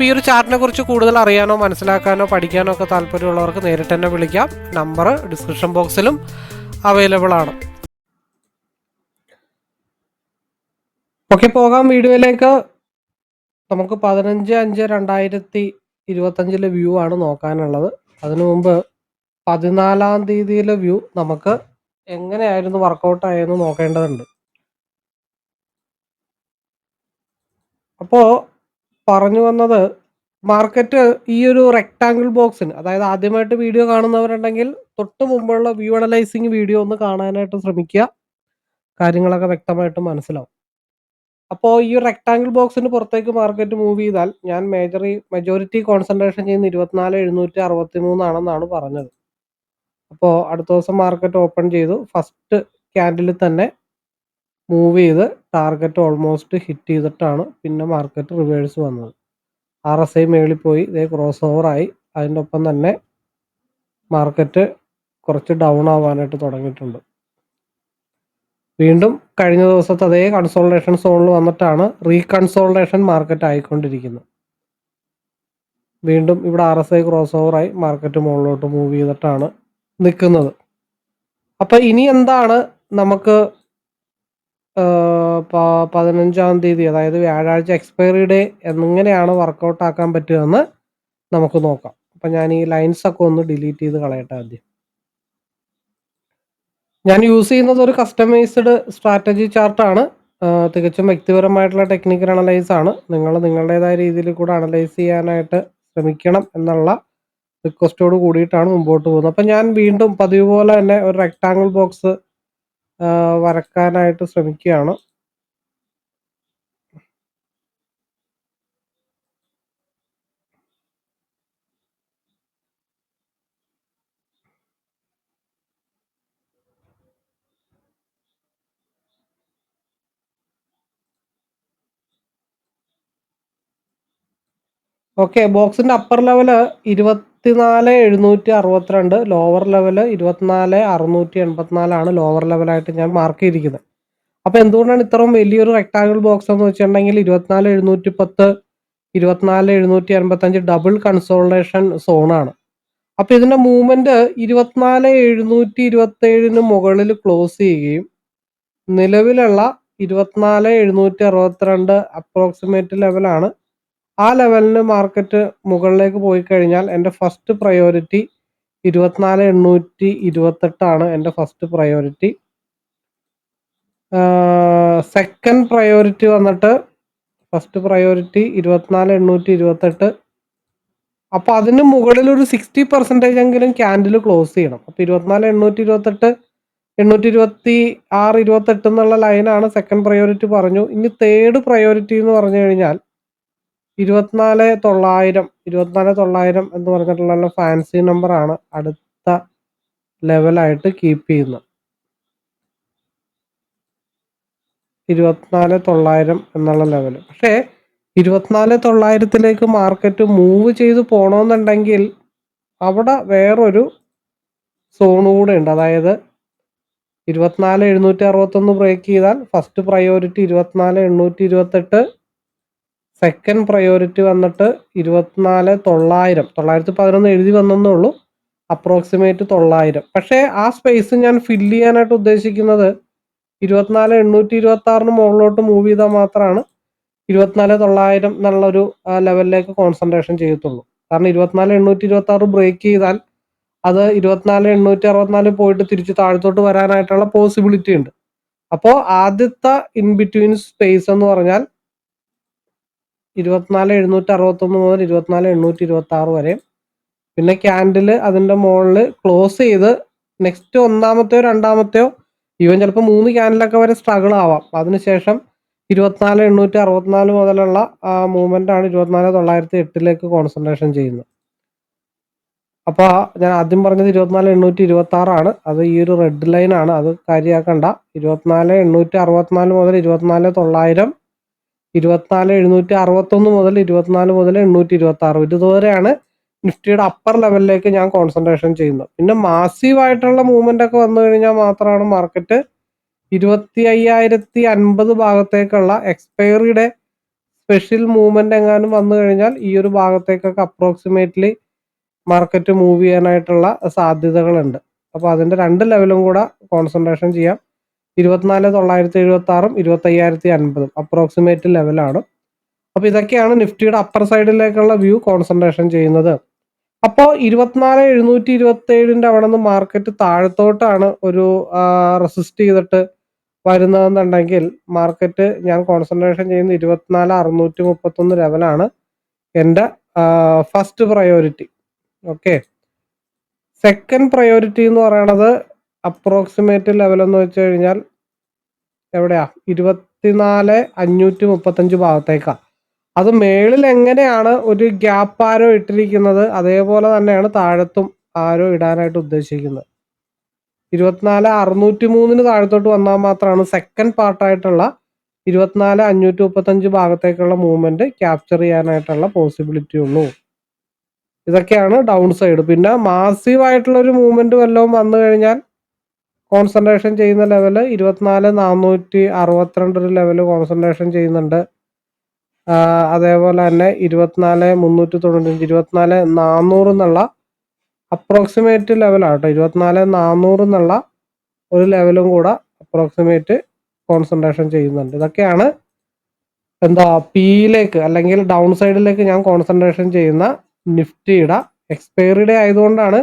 അപ്പോൾ ഈ ഒരു ചാർട്ടിനെ കുറിച്ച് കൂടുതൽ അറിയാനോ മനസ്സിലാക്കാനോ പഠിക്കാനോ ഒക്കെ താല്പര്യമുള്ളവർക്ക് നേരിട്ട് തന്നെ വിളിക്കാം. നമ്പർ ഡിസ്ക്രിപ്ഷൻ ബോക്സിലും അവൈലബിൾ ആണ്. ഓക്കെ പോകാം. വീഡിയോയിലേക്ക്. നമുക്ക് പതിനഞ്ച് അഞ്ച് രണ്ടായിരത്തി ഇരുപത്തഞ്ചിലെ വ്യൂ ആണ് നോക്കാനുള്ളത്. അതിനു മുമ്പ് പതിനാലാം തീയതിയിലെ വ്യൂ നമുക്ക് എങ്ങനെയായിരുന്നു വർക്കൗട്ട് ആയെന്ന് നോക്കേണ്ടതുണ്ട്. അപ്പോൾ പറഞ്ഞു വന്നത് മാർക്കറ്റ് ഈ ഒരു റെക്ടാങ്കിൾ ബോക്സിന് അതായത് ആദ്യമായിട്ട് വീഡിയോ കാണുന്നവരുണ്ടെങ്കിൽ തൊട്ട് മുമ്പുള്ള വ്യൂ അനലൈസിങ് വീഡിയോ ഒന്ന് കാണാനായിട്ട് ശ്രമിക്കുക. കാര്യങ്ങളൊക്കെ വ്യക്തമായിട്ട് മനസ്സിലാവും. അപ്പോൾ ഈ റെക്ടാങ്കിൾ ബോക്സിന് പുറത്തേക്ക് മാർക്കറ്റ് മൂവ് ചെയ്താൽ ഞാൻ മേജറി മെജോറിറ്റി കോൺസെൻട്രേഷൻ ചെയ്യുന്ന ഇരുപത്തിനാല് എഴുന്നൂറ്റി അറുപത്തി മൂന്നാണെന്നാണ് പറഞ്ഞത്. അപ്പോൾ അടുത്ത ദിവസം മാർക്കറ്റ് ഓപ്പൺ ചെയ്തു. ഫസ്റ്റ് ക്യാൻഡിൽ തന്നെ മൂവ് ചെയ്ത് ടാർഗറ്റ് ഓൾമോസ്റ്റ് ഹിറ്റ് ചെയ്തിട്ടാണ് പിന്നെ മാർക്കറ്റ് റിവേഴ്സ് വന്നത്. ആർ എസ് ഐ മേളിൽ പോയി ഇതേ ക്രോസ് ഓവറായി അതിന്റെ ഒപ്പം തന്നെ മാർക്കറ്റ് കുറച്ച് ഡൗൺ ആവാനായിട്ട് തുടങ്ങിയിട്ടുണ്ട്. വീണ്ടും കഴിഞ്ഞ ദിവസത്തെ അതേ കൺസോൾട്ടേഷൻ സോണിൽ വന്നിട്ടാണ് റീകൺസോൾട്ടേഷൻ മാർക്കറ്റ് ആയിക്കൊണ്ടിരിക്കുന്നത്. വീണ്ടും ഇവിടെ ആർ എസ് ഐ ക്രോസ് ഓവറായി മാർക്കറ്റ് മുകളിലോട്ട് മൂവ് ചെയ്തിട്ടാണ് നിൽക്കുന്നത്. അപ്പോൾ ഇനി എന്താണ് നമുക്ക് പതിനഞ്ചാം തീയതി അതായത് വ്യാഴാഴ്ച എക്സ്പയറി ഡേ എങ്ങനെയാണ് വർക്കൗട്ട് ആക്കാൻ പറ്റുമെന്ന് നമുക്ക് നോക്കാം. അപ്പം ഞാൻ ഈ ലൈൻസ് ഒക്കെ ഒന്ന് ഡിലീറ്റ് ചെയ്ത് കളയട്ടെ ആദ്യം. ഞാൻ യൂസ് ചെയ്യുന്നത് ഒരു കസ്റ്റമൈസ്ഡ് സ്ട്രാറ്റജി ചാർട്ടാണ് തികച്ചും വ്യക്തിപരമായിട്ടുള്ള ടെക്നിക്കൽ അനലൈസ് ആണ്. നിങ്ങൾ നിങ്ങളുടേതായ രീതിയിൽ കൂടെ അനലൈസ് ചെയ്യാനായിട്ട് ശ്രമിക്കണം എന്നുള്ള റിക്വസ്റ്റോട് കൂടിയിട്ടാണ് മുമ്പോട്ട് പോകുന്നത്. അപ്പം ഞാൻ വീണ്ടും പതിവ് പോലെ തന്നെ ഒരു റെക്ടാങ്കിൾ ബോക്സ് വരക്കാനായിട്ട് ശ്രമിക്കുകയാണ്. ഓക്കെ ബോക്സിന്റെ അപ്പർ ലെവൽ ഇരുപത്തിനാല് എഴുന്നൂറ്റി അറുപത്തിരണ്ട് ലോവർ ലെവൽ ഇരുപത്തിനാല് അറുന്നൂറ്റി എൺപത്തിനാലാണ് ലോവർ ലെവലായിട്ട് ഞാൻ മാർക്ക് ചെയ്തിരിക്കുന്നത്. അപ്പോൾ എന്തുകൊണ്ടാണ് ഇത്രയും വലിയൊരു റെക്ടാങ്കിൾ ബോക്സ് എന്ന് വെച്ചിട്ടുണ്ടെങ്കിൽ ഇരുപത്തിനാല് എഴുന്നൂറ്റി പത്ത് ഇരുപത്തിനാല് എഴുന്നൂറ്റി അൻപത്തഞ്ച് ഡബിൾ കൺസോൾട്ടേഷൻ സോണാണ് അപ്പോൾ ഇതിന്റെ മൂവ്മെന്റ് ഇരുപത്തിനാല് എഴുന്നൂറ്റി ഇരുപത്തി ഏഴിന് മുകളിൽ ക്ലോസ് ചെയ്യുകയും നിലവിലുള്ള ഇരുപത്തിനാല് എഴുന്നൂറ്റി അറുപത്തിരണ്ട് അപ്രോക്സിമേറ്റ് ലെവലാണ് ആ ലെവലിന് മാർക്കറ്റ് മുകളിലേക്ക് പോയി കഴിഞ്ഞാൽ എന്റെ ഫസ്റ്റ് പ്രയോറിറ്റി ഇരുപത്തിനാല് എണ്ണൂറ്റി ഇരുപത്തെട്ടാണ് എന്റെ ഫസ്റ്റ് പ്രയോറിറ്റി സെക്കൻഡ് പ്രയോറിറ്റി വന്നിട്ട് ഫസ്റ്റ് പ്രയോറിറ്റി ഇരുപത്തിനാല് എണ്ണൂറ്റി ഇരുപത്തെട്ട്. അപ്പോൾ അതിന് മുകളിൽ ഒരു സിക്സ്റ്റി പെർസെന്റേജ് എങ്കിലും ക്യാൻഡിൽ ക്ലോസ് ചെയ്യണം. അപ്പോൾ ഇരുപത്തിനാല് എണ്ണൂറ്റി ഇരുപത്തെട്ട് എണ്ണൂറ്റി ഇരുപത്തി ആറ് ഇരുപത്തെട്ട് എന്നുള്ള ലൈനാണ് സെക്കൻഡ് പ്രയോറിറ്റി പറഞ്ഞു. ഇനി തേർഡ് പ്രയോറിറ്റി എന്ന് പറഞ്ഞു കഴിഞ്ഞാൽ ഇരുപത്തിനാല് തൊള്ളായിരം ഇരുപത്തിനാല് തൊള്ളായിരം എന്ന് പറഞ്ഞിട്ടുള്ള ഫാൻസി നമ്പർ ആണ് അടുത്ത ലെവലായിട്ട് കീപ്പ് ചെയ്യുന്നത് ഇരുപത്തിനാല് തൊള്ളായിരം എന്നുള്ള ലെവൽ പക്ഷേ ഇരുപത്തിനാല് തൊള്ളായിരത്തിലേക്ക് മാർക്കറ്റ് മൂവ് ചെയ്ത് പോകണമെന്നുണ്ടെങ്കിൽ അവിടെ വേറൊരു സോൺ കൂടെ ഉണ്ട്. അതായത് ഇരുപത്തിനാല് എഴുന്നൂറ്റി അറുപത്തൊന്ന് ബ്രേക്ക് ചെയ്താൽ ഫസ്റ്റ് പ്രയോറിറ്റി ഇരുപത്തിനാല് എണ്ണൂറ്റി ഇരുപത്തെട്ട് സെക്കൻഡ് പ്രയോറിറ്റി വന്നിട്ട് ഇരുപത്തിനാല് തൊള്ളായിരം തൊള്ളായിരത്തി പതിനൊന്ന് എഴുതി വന്നേ ഉള്ളൂ. അപ്രോക്സിമേറ്റ് തൊള്ളായിരം. പക്ഷേ ആ സ്പേസ് ഞാൻ ഫില്ല് ചെയ്യാനായിട്ട് ഉദ്ദേശിക്കുന്നത് ഇരുപത്തിനാല് എണ്ണൂറ്റി ഇരുപത്തി ആറിന് മുകളിലോട്ട് മൂവ് ചെയ്താൽ മാത്രമാണ് ഇരുപത്തിനാല് തൊള്ളായിരം എന്നുള്ളൊരു ലെവലിലേക്ക് കോൺസെൻട്രേഷൻ ചെയ്യത്തുള്ളൂ. കാരണം ഇരുപത്തിനാല് എണ്ണൂറ്റി ഇരുപത്തി ആറ് ബ്രേക്ക് ചെയ്താൽ അത് ഇരുപത്തിനാല് എണ്ണൂറ്റി അറുപത്തിനാല് പോയിട്ട് തിരിച്ച് താഴത്തോട്ട് വരാനായിട്ടുള്ള പോസിബിലിറ്റി ഉണ്ട്. അപ്പോൾ ആദ്യത്തെ ഇൻ ബിറ്റ്വീൻ സ്പേസ് എന്ന് പറഞ്ഞാൽ ഇരുപത്തിനാല് എഴുന്നൂറ്റി അറുപത്തൊന്ന് മുതൽ ഇരുപത്തിനാല് എണ്ണൂറ്റി ഇരുപത്തി ആറ് വരെ. പിന്നെ ക്യാൻഡിൽ അതിന്റെ മുകളിൽ ക്ലോസ് ചെയ്ത് നെക്സ്റ്റ് ഒന്നാമത്തെയോ രണ്ടാമത്തെയോ ഈവൻ ചിലപ്പോൾ മൂന്ന് ക്യാൻഡിലൊക്കെ വരെ സ്ട്രഗിൾ ആവാം. അതിനുശേഷം ഇരുപത്തിനാല് എണ്ണൂറ്റി അറുപത്തിനാല് മുതലുള്ള ആ മൂവ്മെന്റ് ആണ് ഇരുപത്തിനാല് തൊള്ളായിരത്തി എട്ടിലേക്ക് കോൺസെൻട്രേഷൻ ചെയ്യുന്നത്. അപ്പോൾ ഞാൻ ആദ്യം പറഞ്ഞത് ഇരുപത്തിനാല് എണ്ണൂറ്റി ഇരുപത്തി ആറാണ് അത് ഈ ഒരു റെഡ് ലൈൻ ആണ്. അത് കാര്യമാക്കണ്ട ഇരുപത്തിനാല് എണ്ണൂറ്റി അറുപത്തിനാല് മുതൽ ഇരുപത്തിനാല് തൊള്ളായിരം ഇരുപത്തിനാല് എഴുന്നൂറ്റി അറുപത്തൊന്ന് മുതൽ ഇരുപത്തിനാല് മുതൽ എണ്ണൂറ്റി ഇരുപത്തി ആറ് ഇതുവരെയാണ് നിഫ്റ്റിയുടെ അപ്പർ ലെവലിലേക്ക് ഞാൻ കോൺസെൻട്രേഷൻ ചെയ്യുന്നത്. പിന്നെ മാസീവ് ആയിട്ടുള്ള മൂവ്മെന്റ് ഒക്കെ വന്നു കഴിഞ്ഞാൽ മാത്രമാണ് മാർക്കറ്റ് ഇരുപത്തി അയ്യായിരത്തി അൻപത് ഭാഗത്തേക്കുള്ള എക്സ്പയറിയുടെ സ്പെഷ്യൽ മൂവ്മെന്റ് എങ്ങാനും വന്നു കഴിഞ്ഞാൽ ഈ ഒരു ഭാഗത്തേക്കൊക്കെ അപ്രോക്സിമേറ്റ്ലി മാർക്കറ്റ് മൂവ് ചെയ്യാനായിട്ടുള്ള സാധ്യതകളുണ്ട്. അപ്പോൾ അതിന്റെ രണ്ട് ലെവലും കൂടെ കോൺസെൻട്രേഷൻ ചെയ്യാം. ഇരുപത്തിനാല് തൊള്ളായിരത്തി എഴുപത്തി ആറും ഇരുപത്തി അയ്യായിരത്തി അൻപതും അപ്രോക്സിമേറ്റ് ലെവലാണ് അപ്പോൾ ഇതൊക്കെയാണ് നിഫ്റ്റിയുടെ അപ്പർ സൈഡിലേക്കുള്ള വ്യൂ കോൺസെൻട്രേഷൻ ചെയ്യുന്നത്. അപ്പോൾ ഇരുപത്തിനാല് എഴുന്നൂറ്റി ഇരുപത്തി ഏഴിന്റെ അവിടെ നിന്ന് മാർക്കറ്റ് താഴത്തോട്ടാണ് ഒരു റെസിസ്റ്റ് ചെയ്തിട്ട് വരുന്നതെന്നുണ്ടെങ്കിൽ മാർക്കറ്റ് ഞാൻ കോൺസെൻട്രേഷൻ ചെയ്യുന്ന ഇരുപത്തിനാല് അറുന്നൂറ്റി മുപ്പത്തൊന്ന് ലെവലാണ് എന്റെ first priority okay second priority എന്ന് പറയണത് അപ്രോക്സിമേറ്റ് ലെവൽ എന്ന് വെച്ച് കഴിഞ്ഞാൽ എവിടെയാ? ഇരുപത്തിനാല് അഞ്ഞൂറ്റി മുപ്പത്തഞ്ച് ഭാഗത്തേക്കാണ് അത് മേളിൽ എങ്ങനെയാണ് ഒരു ഗ്യാപ്പ് ആരോ ഇട്ടിരിക്കുന്നത് അതേപോലെ തന്നെയാണ് താഴത്തും ആരോ ഇടാനായിട്ട് ഉദ്ദേശിക്കുന്നത്. ഇരുപത്തിനാല് അറുന്നൂറ്റി മൂന്നിന് താഴത്തോട്ട് വന്നാൽ മാത്രമാണ് സെക്കൻഡ് പാർട്ടായിട്ടുള്ള ഇരുപത്തിനാല് അഞ്ഞൂറ്റി മുപ്പത്തഞ്ച് ഭാഗത്തേക്കുള്ള മൂവ്മെന്റ് ക്യാപ്ചർ ചെയ്യാനായിട്ടുള്ള പോസിബിലിറ്റി ഉള്ളൂ. ഇതൊക്കെയാണ് ഡൗൺ സൈഡ് പിന്നെ മാസീവ് ആയിട്ടുള്ള ഒരു മൂവ്മെന്റ് വല്ലതും വന്നു കഴിഞ്ഞാൽ കോൺസെൻട്രേഷൻ ചെയ്യുന്ന ലെവൽ ഇരുപത്തിനാല് നാനൂറ്റി അറുപത്തിരണ്ട് ഒരു ലെവൽ കോൺസെൻട്രേഷൻ ചെയ്യുന്നുണ്ട് അതേപോലെ തന്നെ ഇരുപത്തിനാല് മുന്നൂറ്റി തൊണ്ണൂറ്റഞ്ച് ഇരുപത്തിനാല് നാനൂറ് എന്നുള്ള അപ്രോക്സിമേറ്റ് ലെവലാണ് കേട്ടോ. ഇരുപത്തിനാല് നാനൂറ് എന്നുള്ള ഒരു ലെവലും കൂടെ അപ്രോക്സിമേറ്റ് കോൺസെൻട്രേഷൻ ചെയ്യുന്നുണ്ട്. ഇതൊക്കെയാണ് എന്താ പിയിലേക്ക് അല്ലെങ്കിൽ ഡൗൺ സൈഡിലേക്ക് ഞാൻ കോൺസെൻട്രേഷൻ ചെയ്യുന്ന നിഫ്റ്റിയുടെ എക്സ്പയറി ഡേ ആയതുകൊണ്ടാണ്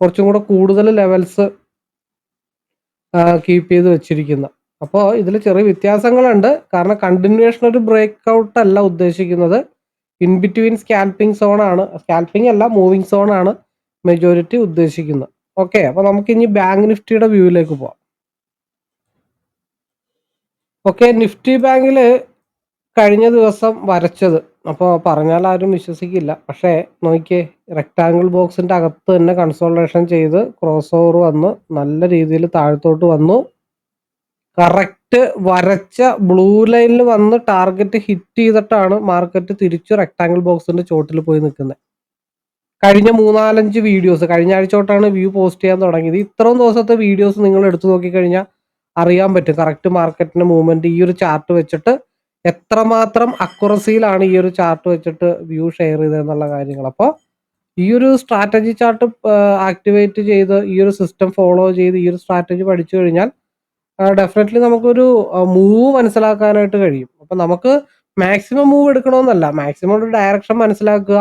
കുറച്ചും കൂടെ കൂടുതൽ ലെവൽസ് കീപ്പ് ചെയ്ത് വെച്ചിരിക്കുന്നത് അപ്പോൾ ഇതിൽ ചെറിയ വ്യത്യാസങ്ങളുണ്ട്. കാരണം കണ്ടിന്യൂവേഷൻ ഒരു ബ്രേക്ക് ഔട്ട് അല്ല ഉദ്ദേശിക്കുന്നത്. ഇൻ ബിറ്റ്വീൻ സ്കാൽപ്പിംഗ് സോണാണ് സ്കാൽപ്പിംഗ് അല്ല മൂവിങ് സോണാണ് മെജോറിറ്റി ഉദ്ദേശിക്കുന്നത്. ഓക്കെ അപ്പോൾ നമുക്ക് ഇനി ബാങ്ക് നിഫ്റ്റിയുടെ വ്യൂവിലേക്ക് പോവാം. ഓക്കെ നിഫ്റ്റി ബാങ്കിൽ കഴിഞ്ഞ ദിവസം വരച്ചത് അപ്പോൾ പറഞ്ഞാൽ ആരും വിശ്വസിക്കില്ല. പക്ഷേ നോക്കിയേ റെക്ടാങ്കിൾ ബോക്സിന്റെ അകത്ത് തന്നെ കൺസോൾട്ടേഷൻ ചെയ്ത് ക്രോസ് ഓവർ വന്ന്. നല്ല രീതിയിൽ താഴത്തോട്ട് വന്നു. കറക്റ്റ് വരച്ച ബ്ലൂ ലൈനിൽ വന്ന് ടാർഗറ്റ് ഹിറ്റ് ചെയ്തിട്ടാണ് മാർക്കറ്റ് തിരിച്ചു റെക്ടാങ്കിൾ ബോക്സിന്റെ ചോട്ടിൽ പോയി നിൽക്കുന്നത്. കഴിഞ്ഞ മൂന്നാലഞ്ച് വീഡിയോസ് കഴിഞ്ഞ ആഴ്ച തൊട്ടാണ് വ്യൂ പോസ്റ്റ് ചെയ്യാൻ തുടങ്ങിയത്. ഇത്രയും ദിവസത്തെ വീഡിയോസ് നിങ്ങൾ എടുത്തു നോക്കിക്കഴിഞ്ഞാൽ അറിയാൻ പറ്റും. കറക്റ്റ് മാർക്കറ്റിന്റെ മൂവ്മെന്റ് ഈ ഒരു ചാർട്ട് വെച്ചിട്ട് എത്രമാത്രം അക്യുറസിയിലാണ് ഈ ഒരു ചാർട്ട് വെച്ചിട്ട് വ്യൂ ഷെയർ ചെയ്തതെന്നുള്ള കാര്യങ്ങൾ. അപ്പോൾ ഈ ഒരു സ്ട്രാറ്റജി ചാർട്ട് ആക്ടിവേറ്റ് ചെയ്ത് ഈ ഒരു സിസ്റ്റം ഫോളോ ചെയ്ത് ഈ ഒരു സ്ട്രാറ്റജി പഠിച്ചു കഴിഞ്ഞാൽ ഡെഫിനറ്റ്ലി നമുക്കൊരു മൂവ് മനസ്സിലാക്കാനായിട്ട് കഴിയും. അപ്പം നമുക്ക് മാക്സിമം മൂവ് എടുക്കണമെന്നല്ല. മാക്സിമം ഒരു ഡയറക്ഷൻ മനസ്സിലാക്കുക.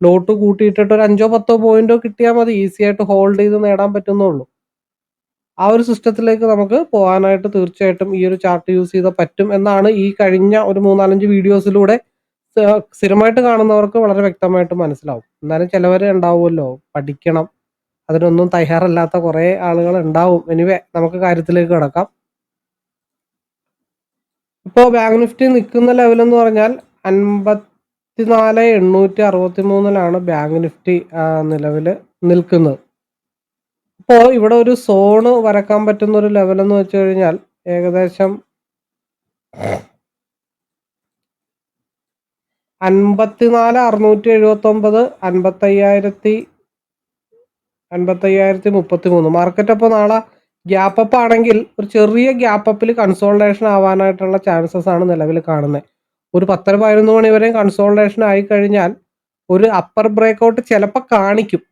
ലോട്ട് കൂട്ടിയിട്ടിട്ട് ഒരു അഞ്ചോ പത്തോ പോയിന്റോ കിട്ടിയാൽ മതി. ഈസി ആയിട്ട് ഹോൾഡ് ചെയ്ത് നേടാൻ പറ്റുന്നുള്ളൂ. ആ ഒരു സിസ്റ്റത്തിലേക്ക് നമുക്ക് പോകാനായിട്ട് തീർച്ചയായിട്ടും ഈ ഒരു ചാർട്ട് യൂസ് ചെയ്താൽ പറ്റും എന്നാണ് ഈ കഴിഞ്ഞ ഒരു മൂന്നാലഞ്ച് വീഡിയോസിലൂടെ സ്ഥിരമായിട്ട് കാണുന്നവർക്ക് വളരെ വ്യക്തമായിട്ട് മനസ്സിലാവും. എന്നാലും ചിലവർ ഉണ്ടാവുമല്ലോ പഠിക്കണം. അതിനൊന്നും തയ്യാറല്ലാത്ത കുറേ ആളുകൾ ഉണ്ടാവും. എനിവേ നമുക്ക് കാര്യത്തിലേക്ക് കിടക്കാം. ഇപ്പോൾ ബാങ്ക് നിഫ്റ്റി നിൽക്കുന്ന ലെവൽ എന്ന് പറഞ്ഞാൽ അൻപത്തിനാല് എണ്ണൂറ്റി അറുപത്തി മൂന്നിലാണ് ബാങ്ക് നിഫ്റ്റി നിലവിൽ നിൽക്കുന്നത്. ഇപ്പോൾ ഇവിടെ ഒരു സോണ് വരക്കാൻ പറ്റുന്ന ഒരു ലെവൽ എന്ന് വെച്ച് കഴിഞ്ഞാൽ ഏകദേശം അൻപത്തിനാല് അറുന്നൂറ്റി എഴുപത്തി ഒമ്പത് അൻപത്തയ്യായിരത്തി അൻപത്തയ്യായിരത്തി മുപ്പത്തി മൂന്ന് മാർക്കറ്റ് അപ്പോൾ നാളെ ഗ്യാപ്പ് ആണെങ്കിൽ ഒരു ചെറിയ ഗ്യാപ്പ് അപ്പിൽ കൺസോൾട്ടേഷൻ ആവാനായിട്ടുള്ള ചാൻസസ് ആണ് നിലവിൽ കാണുന്നത്. ഒരു പത്തര പതിനൊന്ന് മണി വരെ കൺസോൾട്ടേഷൻ ആയി കഴിഞ്ഞാൽ ഒരു അപ്പർ ബ്രേക്കൗട്ട് ചിലപ്പോൾ കാണിക്കും.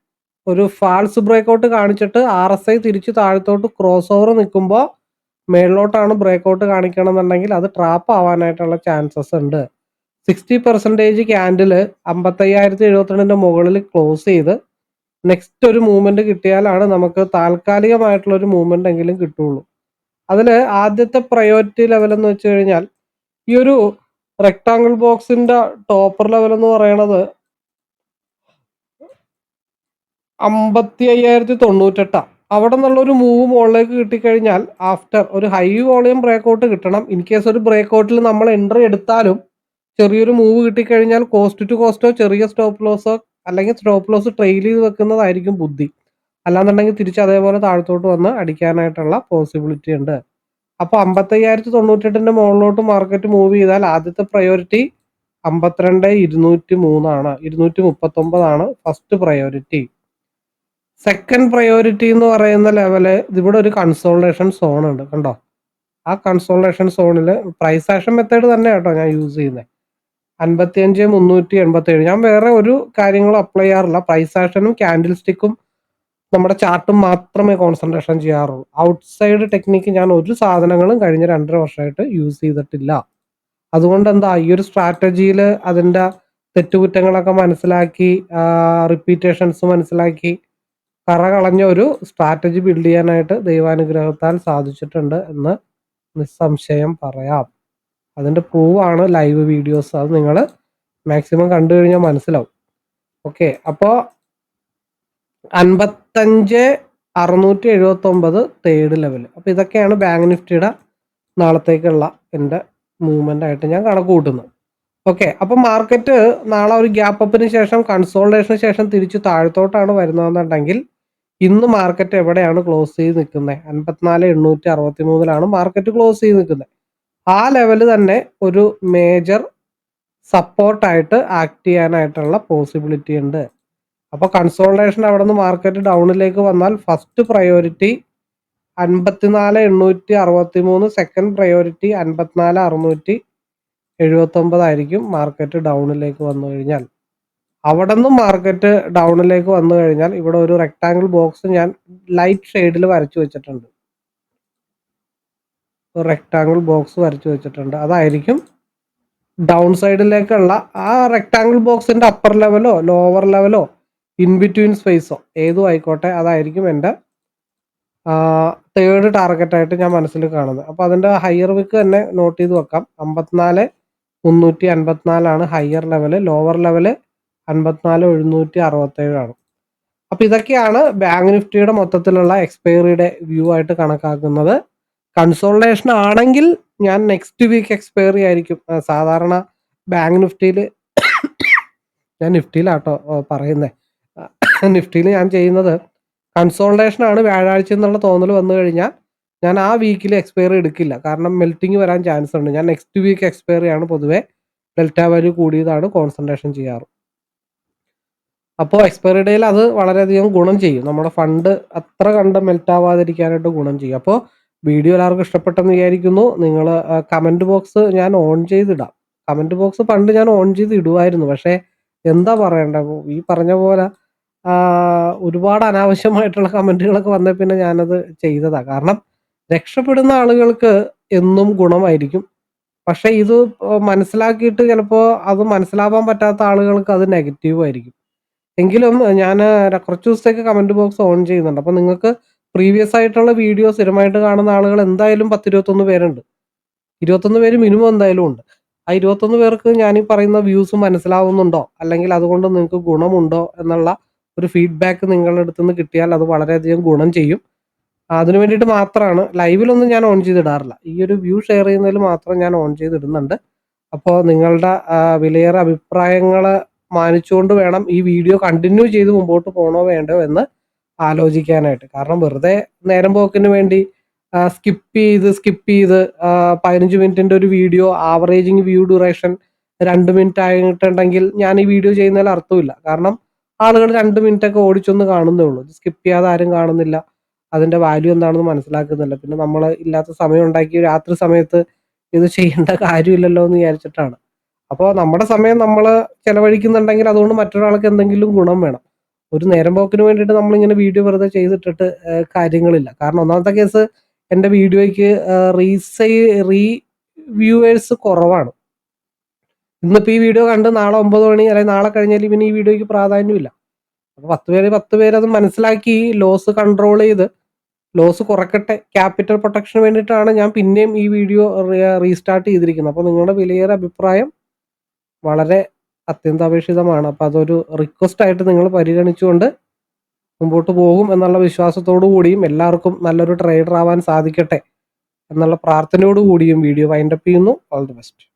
ഒരു ഫാൾസ് ബ്രേക്കൗട്ട് കാണിച്ചിട്ട് ആർ എസ് ഐ തിരിച്ച് താഴത്തോട്ട് ക്രോസ് ഓവർ നിൽക്കുമ്പോൾ മേളിലോട്ടാണ് ബ്രേക്കൗട്ട് കാണിക്കണമെന്നുണ്ടെങ്കിൽ അത് ട്രാപ്പ് ആവാനായിട്ടുള്ള ചാൻസസ് ഉണ്ട്. സിക്സ്റ്റി പെർസെന്റേജ് ക്യാൻഡിൽ അമ്പത്തയ്യായിരത്തി എഴുപത്തിരണ്ടിന്റെ മുകളിൽ ക്ലോസ് ചെയ്ത് നെക്സ്റ്റ് ഒരു മൂവ്മെന്റ് കിട്ടിയാലാണ് നമുക്ക് താൽക്കാലികമായിട്ടുള്ള ഒരു മൂവ്മെന്റ് എങ്കിലും കിട്ടുള്ളൂ. അതിൽ ആദ്യത്തെ പ്രയോറിറ്റി ലെവൽ എന്ന് വെച്ച് കഴിഞ്ഞാൽ ഈ ഒരു റെക്ടാങ്കിൾ ബോക്സിന്റെ ടോപ്പർ ലെവൽ എന്ന് പറയുന്നത് അമ്പത്തി അയ്യായിരത്തി തൊണ്ണൂറ്റെട്ടാണ് അവിടെ നിന്നുള്ള ഒരു മൂവ് മുകളിലേക്ക് കിട്ടിക്കഴിഞ്ഞാൽ ആഫ്റ്റർ ഒരു ഹൈ വോളിയം ബ്രേക്കൗട്ട് കിട്ടണം. ഇൻ കേസ് ഒരു ബ്രേക്കൗട്ടിൽ നമ്മൾ എൻട്രി എടുത്താലും ചെറിയൊരു മൂവ് കിട്ടിക്കഴിഞ്ഞാൽ കോസ്റ്റ് ടു കോസ്റ്റോ ചെറിയ സ്റ്റോപ്പ് ലോസോ അല്ലെങ്കിൽ സ്റ്റോപ്പ് ലോസ് ട്രെയിൽ ചെയ്ത് വെക്കുന്നതായിരിക്കും ബുദ്ധി. അല്ലാന്നുണ്ടെങ്കിൽ തിരിച്ച് അതേപോലെ താഴത്തോട്ട് വന്ന് അടിക്കാനായിട്ടുള്ള പോസിബിലിറ്റി ഉണ്ട്. അപ്പോൾ അമ്പത്തയ്യായിരത്തി തൊണ്ണൂറ്റെട്ടിന്റെ മുകളിലോട്ട് മാർക്കറ്റ് മൂവ് ചെയ്താൽ ആദ്യത്തെ പ്രയോറിറ്റി അമ്പത്തിരണ്ട് ഇരുന്നൂറ്റി മൂന്നാണ് ഇരുന്നൂറ്റി മുപ്പത്തൊമ്പതാണ് ഫസ്റ്റ് പ്രയോറിറ്റി സെക്കൻഡ് പ്രയോറിറ്റി എന്ന് പറയുന്ന ലെവൽ ഇവിടെ ഒരു കൺസോൾട്ടേഷൻ സോൺ ഉണ്ട് കണ്ടോ? ആ കൺസോൾട്ടേഷൻ സോണിൽ പ്രൈസ് ആക്ഷൻ മെത്തേഡ് തന്നെ കേട്ടോ ഞാൻ യൂസ് ചെയ്യുന്നത് അൻപത്തിയഞ്ച് മുന്നൂറ്റി എൺപത്തി ഏഴ് ഞാൻ വേറെ ഒരു കാര്യങ്ങളും അപ്ലൈ ചെയ്യാറില്ല. പ്രൈസ് ആക്ഷനും ക്യാൻഡിൽ സ്റ്റിക്കും നമ്മുടെ ചാർട്ടും മാത്രമേ കോൺസെൻട്രേഷൻ ചെയ്യാറുള്ളൂ. ഔട്ട്സൈഡ് ടെക്നിക്ക് ഞാൻ ഒരു സാധനങ്ങളും കഴിഞ്ഞ രണ്ടര വർഷമായിട്ട് യൂസ് ചെയ്തിട്ടില്ല. അതുകൊണ്ട് എന്താ ഈ ഒരു സ്ട്രാറ്റജിയിൽ അതിന്റെ തെറ്റുകുറ്റങ്ങളൊക്കെ മനസ്സിലാക്കി റിപ്പീറ്റേഷൻസ് മനസ്സിലാക്കി കറ കളഞ്ഞ ഒരു സ്ട്രാറ്റജി ബിൽഡ് ചെയ്യാനായിട്ട് ദൈവാനുഗ്രഹത്താൽ സാധിച്ചിട്ടുണ്ട് എന്ന് നിസ്സംശയം പറയാം. അതിന്റെ പ്രൂവാണ് ലൈവ് വീഡിയോസ് അത് നിങ്ങൾ മാക്സിമം കണ്ടു കഴിഞ്ഞാൽ മനസ്സിലാവും. ഓക്കെ അപ്പോൾ അൻപത്തഞ്ച് അറുന്നൂറ്റി എഴുപത്തി ഒമ്പത് തേർഡ് ലെവൽ അപ്പോൾ ഇതൊക്കെയാണ് ബാങ്ക് നിഫ്റ്റിയുടെ നാളത്തേക്കുള്ള എന്റെ മൂവ്മെന്റ് ആയിട്ട് ഞാൻ കണക്ക് കൂട്ടുന്നത് ഓക്കെ അപ്പം മാർക്കറ്റ് നാളെ ഒരു ഗ്യാപ്പ് അപ്പിന് ശേഷം കൺസോൾട്ടേഷന് ശേഷം തിരിച്ച് താഴത്തോട്ടാണ് വരുന്നതെന്നുണ്ടെങ്കിൽ ഇന്ന് മാർക്കറ്റ് എവിടെയാണ് ക്ലോസ് ചെയ്ത് നിൽക്കുന്നത് അൻപത്തിനാല് എണ്ണൂറ്റി അറുപത്തി മൂന്നിലാണ് മാർക്കറ്റ് ക്ലോസ് ചെയ്ത് നിൽക്കുന്നത് ആ ലെവൽ തന്നെ ഒരു മേജർ സപ്പോർട്ടായിട്ട് ആക്ട് ചെയ്യാനായിട്ടുള്ള പോസിബിലിറ്റി ഉണ്ട്. അപ്പോൾ കൺസോൾട്ടേഷൻ അവിടെ നിന്ന് മാർക്കറ്റ് ഡൗണിലേക്ക് വന്നാൽ ഫസ്റ്റ് പ്രയോറിറ്റി അൻപത്തിനാല് എണ്ണൂറ്റി അറുപത്തി മൂന്ന് സെക്കൻഡ് പ്രയോറിറ്റി അൻപത്തിനാല് അറുന്നൂറ്റി എഴുപത്തൊമ്പതായിരിക്കും മാർക്കറ്റ് ഡൗണിലേക്ക് വന്നു കഴിഞ്ഞാൽ. അവിടെ നിന്നും മാർക്കറ്റ് ഡൗണിലേക്ക് വന്നു കഴിഞ്ഞാൽ ഇവിടെ ഒരു റെക്ടാങ്കിൾ ബോക്സ് ഞാൻ ലൈറ്റ് ഷെയ്ഡിൽ വരച്ചു വെച്ചിട്ടുണ്ട്. റെക്ടാങ്കിൾ ബോക്സ് വരച്ചു വെച്ചിട്ടുണ്ട്. അതായിരിക്കും ഡൗൺ സൈഡിലേക്കുള്ള ആ റെക്ടാങ്കിൾ ബോക്സിന്റെ അപ്പർ ലെവലോ ലോവർ ലെവലോ ഇൻ ബിറ്റ്വീൻ സ്പേസോ ഏതും ആയിക്കോട്ടെ അതായിരിക്കും എന്റെ തേർഡ് ടാർഗറ്റായിട്ട് ഞാൻ മനസ്സിൽ കാണുന്നത്. അപ്പോൾ അതിന്റെ ഹയർ വിക്ക് തന്നെ നോട്ട് ചെയ്ത് വെക്കാം. അമ്പത്തിനാല് മുന്നൂറ്റി അൻപത്തിനാലാണ് ഹയർ ലെവൽ ലോവർ ലെവൽ അൻപത്തിനാല് എഴുന്നൂറ്റി അറുപത്തേഴാണ് അപ്പോൾ ഇതൊക്കെയാണ് ബാങ്ക് നിഫ്റ്റിയുടെ മൊത്തത്തിലുള്ള എക്സ്പയറിയുടെ വ്യൂ ആയിട്ട് കണക്കാക്കുന്നത്. കൺസോൾട്ടേഷൻ ആണെങ്കിൽ ഞാൻ നെക്സ്റ്റ് വീക്ക് എക്സ്പയറി ആയിരിക്കും. സാധാരണ ബാങ്ക് നിഫ്റ്റിയിൽ ഞാൻ നിഫ്റ്റിയിലാട്ടോ പറയുന്നേ. നിഫ്റ്റിയിൽ ഞാൻ ചെയ്യുന്നത് കൺസോൾട്ടേഷൻ ആണ് വ്യാഴാഴ്ച എന്നുള്ള തോന്നൽ വന്നു കഴിഞ്ഞാൽ ഞാൻ ആ വീക്കിൽ എക്സ്പയറി എടുക്കില്ല. കാരണം മെൽറ്റിംഗ് വരാൻ ചാൻസ് ഉണ്ട്. ഞാൻ നെക്സ്റ്റ് വീക്ക് എക്സ്പയറി ആണ് പൊതുവേ ഡെൽറ്റ വാല്യൂ കൂടിയതാണ് കോൺസെൻട്രേഷൻ ചെയ്യാറ്. അപ്പോൾ എക്സ്പയറി ഡേയിൽ അത് വളരെയധികം ഗുണം ചെയ്യും. നമ്മുടെ ഫണ്ട് അത്ര കണ്ട് മെൽറ്റ് ആവാതിരിക്കാനായിട്ട് ഗുണം ചെയ്യും. അപ്പോൾ വീഡിയോ എല്ലാവർക്കും ഇഷ്ടപ്പെട്ടെന്ന് വിചാരിക്കുന്നു. നിങ്ങൾ കമന്റ് ബോക്സ് ഞാൻ ഓൺ ചെയ്തിടാം. കമന്റ് ബോക്സ് പണ്ട് ഞാൻ ഓൺ ചെയ്ത് ഇടുമായിരുന്നു പക്ഷേ എന്താ പറയണ്ട ഈ പറഞ്ഞ പോലെ ഒരുപാട് അനാവശ്യമായിട്ടുള്ള കമന്റുകളൊക്കെ വന്ന പിന്നെ ഞാനത് ചെയ്തതാണ് കാരണം രക്ഷപ്പെടുന്ന ആളുകൾക്ക് എന്നും ഗുണമായിരിക്കും. പക്ഷേ ഇത് മനസ്സിലാക്കിയിട്ട് ചിലപ്പോൾ അത് മനസ്സിലാവാൻ പറ്റാത്ത ആളുകൾക്ക് അത് നെഗറ്റീവ് ആയിരിക്കും. എങ്കിലും ഞാൻ കുറച്ച് ദിവസത്തേക്ക് കമന്റ് ബോക്സ് ഓൺ ചെയ്യുന്നുണ്ട്. അപ്പോൾ നിങ്ങൾക്ക് പ്രീവിയസ് ആയിട്ടുള്ള വീഡിയോ സ്ഥിരമായിട്ട് കാണുന്ന ആളുകൾ എന്തായാലും പത്തിരുപത്തൊന്ന് പേരുണ്ട്. ഇരുപത്തൊന്ന് പേര് മിനിമം എന്തായാലും ഉണ്ട്. ആ ഇരുപത്തൊന്ന് പേർക്ക് ഞാൻ ഈ പറയുന്ന വ്യൂസ് മനസ്സിലാവുന്നുണ്ടോ? അല്ലെങ്കിൽ അതുകൊണ്ട് നിങ്ങൾക്ക് ഗുണമുണ്ടോ? എന്നുള്ള ഒരു ഫീഡ്ബാക്ക് നിങ്ങളുടെ അടുത്ത് നിന്ന് കിട്ടിയാൽ അത് വളരെയധികം ഗുണം ചെയ്യും. അതിനു വേണ്ടിയിട്ട് മാത്രമാണ് ലൈവിലൊന്നും ഞാൻ ഓൺ ചെയ്തിടാറില്ല. ഈ ഒരു വ്യൂ ഷെയർ ചെയ്യുന്നതിൽ മാത്രം ഞാൻ ഓൺ ചെയ്തിടുന്നുണ്ട്. അപ്പോൾ നിങ്ങളുടെ വിലയേറെ അഭിപ്രായങ്ങൾ മാനിച്ചുകൊണ്ട് വേണം ഈ വീഡിയോ കണ്ടിന്യൂ ചെയ്ത് മുമ്പോട്ട് പോകണോ വേണ്ടോ എന്ന് ആലോചിക്കാനായിട്ട്. കാരണം വെറുതെ നേരം പോക്കിന് വേണ്ടി സ്കിപ്പ് ചെയ്ത് സ്കിപ്പ് ചെയ്ത് പതിനഞ്ച് മിനിറ്റിന്റെ ഒരു വീഡിയോ ആവറേജിങ് വ്യൂ ഡ്യൂറേഷൻ രണ്ട് മിനിറ്റ് ആയിട്ടുണ്ടെങ്കിൽ ഞാൻ ഈ വീഡിയോ ചെയ്യുന്നതിൽ അർത്ഥമില്ല. കാരണം ആളുകൾ രണ്ട് മിനിറ്റ് ഒക്കെ ഓടിച്ചൊന്ന് കാണുന്നേ ഉള്ളൂ. സ്കിപ്പ് ചെയ്യാതെ ആരും കാണുന്നില്ല. അതിന്റെ വാല്യൂ എന്താണെന്ന് മനസ്സിലാക്കുന്നില്ല. പിന്നെ നമ്മൾ ഇല്ലാത്ത സമയം ഉണ്ടാക്കി രാത്രി സമയത്ത് ഇത് ചെയ്യേണ്ട കാര്യമില്ലല്ലോ എന്ന് വിചാരിച്ചിട്ടാണ്. അപ്പോൾ നമ്മുടെ സമയം നമ്മൾ ചെലവഴിക്കുന്നുണ്ടെങ്കിൽ അതുകൊണ്ട് മറ്റൊരാൾക്ക് എന്തെങ്കിലും ഗുണം വേണം. ഒരു നേരം പോക്കിന് വേണ്ടിയിട്ട് നമ്മളിങ്ങനെ വീഡിയോ വെറുതെ ചെയ്തിട്ടിട്ട് കാര്യങ്ങളില്ല. കാരണം ഒന്നാമത്തെ കേസ് എന്റെ വീഡിയോയ്ക്ക് റീസൈ റീ വ്യൂവേഴ്സ് കുറവാണ്. ഇന്നിപ്പോൾ ഈ വീഡിയോ കണ്ട് നാളെ ഒമ്പത് മണി അല്ലെങ്കിൽ നാളെ കഴിഞ്ഞാൽ പിന്നെ ഈ വീഡിയോയ്ക്ക് പ്രാധാന്യമില്ല. അപ്പോൾ പത്ത് പേര് പത്ത് പേര് അത് മനസ്സിലാക്കി ലോസ് കൺട്രോൾ ചെയ്ത് ലോസ് കുറക്കട്ടെ ക്യാപിറ്റൽ പ്രൊട്ടക്ഷന് വേണ്ടിയിട്ടാണ് ഞാൻ പിന്നെയും ഈ വീഡിയോ റീസ്റ്റാർട്ട് ചെയ്തിരിക്കുന്നത്. അപ്പോൾ നിങ്ങളുടെ വിലയേറെ അഭിപ്രായം വളരെ അത്യന്താപേക്ഷിതമാണ്. അപ്പം അതൊരു റിക്വസ്റ്റ് ആയിട്ട് നിങ്ങൾ പരിഗണിച്ചുകൊണ്ട് മുമ്പോട്ട് പോകും എന്നുള്ള വിശ്വാസത്തോടു കൂടിയും എല്ലാവർക്കും നല്ലൊരു ട്രേഡർ ആവാൻ സാധിക്കട്ടെ എന്നുള്ള പ്രാർത്ഥനയോടു കൂടിയും വീഡിയോ വൈൻഡപ്പ് ചെയ്യുന്നു. All the best